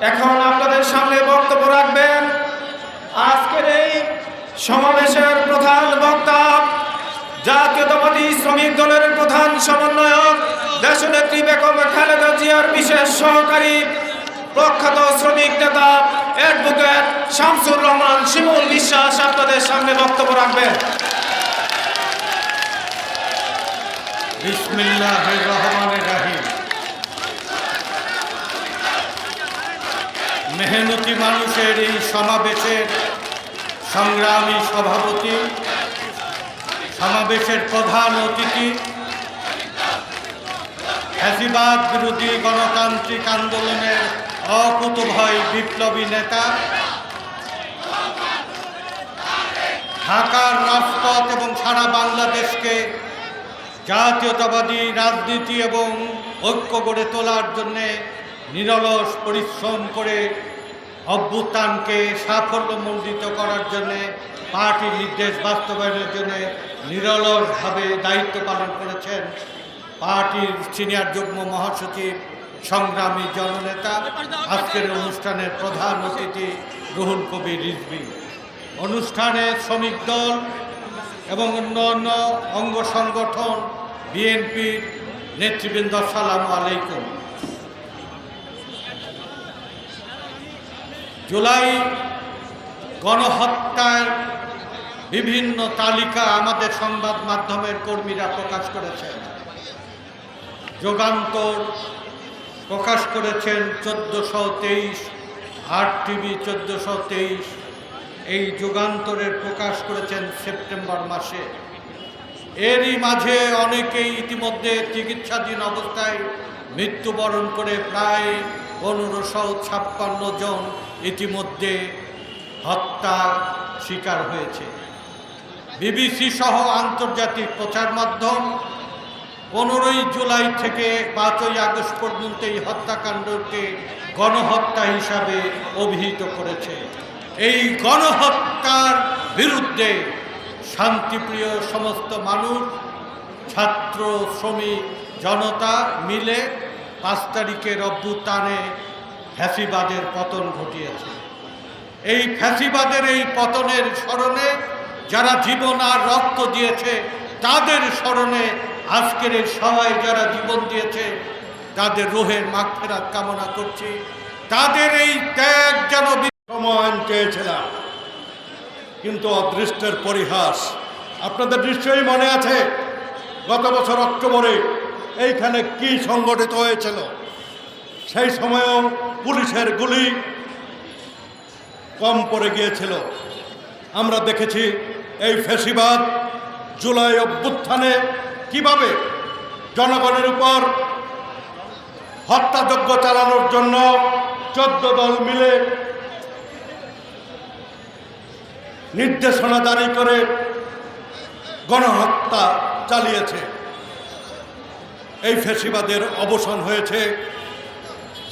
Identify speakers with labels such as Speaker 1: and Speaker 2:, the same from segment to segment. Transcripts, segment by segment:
Speaker 1: এখন আপনাদের সামনে বক্তব্য রাখবেন। আজকের এই সমাবেশের প্রধান বক্তা জাতীয়তাবাদী শ্রমিক দলের প্রধান সমন্বয়ক দেশ দেশনেত্রী বেগম খালেদা জিয়ার বিশেষ সহকারী প্রখ্যাত শ্রমিক নেতা অ্যাডভোকেট শামসুর রহমান শিমুল বিশ্বাস আপনাদের সামনে বক্তব্য রাখবেন।
Speaker 2: বিসমিল্লাহ রহমানের রাহিম। মেহনতি মানুষের এই সমাবেশের সংগ্রামী সভাপতি, সমাবেশের প্রধান অতিথি, ফ্যাসিবাদ বিরোধী গণতান্ত্রিক আন্দোলনের অকুতভয় বিপ্লবী নেতা, ঢাকার রাজপথ এবং সারা বাংলাদেশকে জাতীয়তাবাদী রাজনীতি এবং ঐক্য গড়ে তোলার জন্যে নিরলস পরিশ্রম করে অভ্যুত্থানকে সাফল্যমণ্ডিত করার জন্যে, পার্টির নির্দেশ বাস্তবায়নের জন্য নিরলসভাবে দায়িত্ব পালন করেছেন পার্টির সিনিয়র যুগ্ম মহাসচিব, সংগ্রামী জননেতা, আজকের অনুষ্ঠানের প্রধান অতিথি রুহুল কবির রিজবি অনুষ্ঠানে শ্রমিক দল এবং অন্যান্য অঙ্গ সংগঠন, বিএনপির নেতৃবৃন্দ সালাম আলাইকুম। জুলাই গণহত্যার বিভিন্ন তালিকা আমাদের সংবাদ মাধ্যমের কর্মীরা প্রকাশ করেছেন। যোগান্তর প্রকাশ করেছেন চোদ্দোশো তেইশ আট টিভি চোদ্দোশো তেইশ। এই যুগান্তরের প্রকাশ করেছেন সেপ্টেম্বর মাসে। এরই মাঝে অনেকেই ইতিমধ্যে চিকিৎসাধীন অবস্থায় মৃত্যুবরণ করে প্রায় পনেরোশো ছাপ্পান্ন জন ইতিমধ্যে হত্যা শিকার হয়েছে। বিবিসি সহ আন্তর্জাতিক প্রচার মাধ্যম পনেরোই জুলাই থেকে পাঁচই আগস্ট পর্যন্ত এই হত্যাকাণ্ডকে গণহত্যা হিসাবে অভিহিত করেছে। এই গণহত্যার বিরুদ্ধে শান্তিপ্রিয় সমস্ত মানুষ, ছাত্র, শ্রমিক, জনতা মিলে পাঁচ তারিখের অভ্যুত্থানে ফ্যাসিবাদের পতন ঘটিয়েছে। এই ফ্যাসিবাদের এই পতনের স্মরণে যারা জীবন আর রক্ত দিয়েছে, তাদের স্মরণে আজকের এই সবাই যারা জীবন দিয়েছে, তাদের রোহের মাগফেরাত কামনা করছি। তাদের এই ত্যাগ যেন
Speaker 3: সময় চেয়েছিলাম। কিন্তু অদৃষ্টের পরিহাস, আপনাদের নিশ্চয়ই মনে আছে, গত বছর অক্টোবরে এইখানে কি সংগঠিত হয়েছিল? সেই সময়েও পুলিশের গুলি কম পড়ে গিয়েছিল। আমরা দেখেছি এই ফেসিবাদ জুলাই অভ্যুত্থানে কীভাবে জনগণের উপর হত্যাযজ্ঞ চালানোর জন্য চোদ্দ দল মিলে নির্দেশনা জারি করে গণহত্যা চালিয়েছে। এই ফেসিবাদের অবসান হয়েছে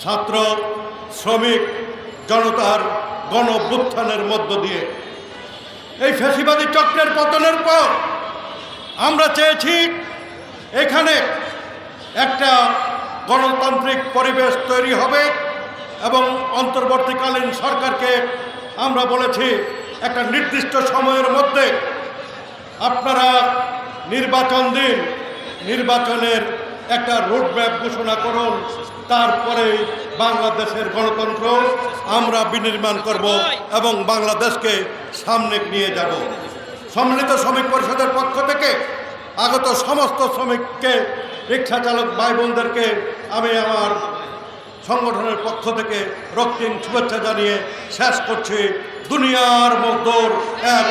Speaker 3: ছাত্র, শ্রমিক, জনতার গণ মধ্য দিয়ে। এই ফেসিবাদী চক্রের পতনের পর আমরা চেয়েছি এখানে একটা গণতান্ত্রিক পরিবেশ তৈরি হবে এবং অন্তর্বর্তীকালীন সরকারকে আমরা বলেছি একটা নির্দিষ্ট সময়ের মধ্যে আপনারা নির্বাচন দিন, নির্বাচনের একটা রোডম্যাপ ঘোষণা করুন। তারপরে বাংলাদেশের গণতন্ত্র আমরা বিনির্মাণ করব এবং বাংলাদেশকে সামনে নিয়ে যাব। সম্মিলিত শ্রমিক পরিষদের পক্ষ থেকে আগত সমস্ত শ্রমিককে রিক্সা চালক ভাই বোনদেরকে আমি আমার সংগঠনের পক্ষ থেকে রক্তিম শুভেচ্ছা জানিয়ে শেষ করছি। দুনিয়ার মজদুর এক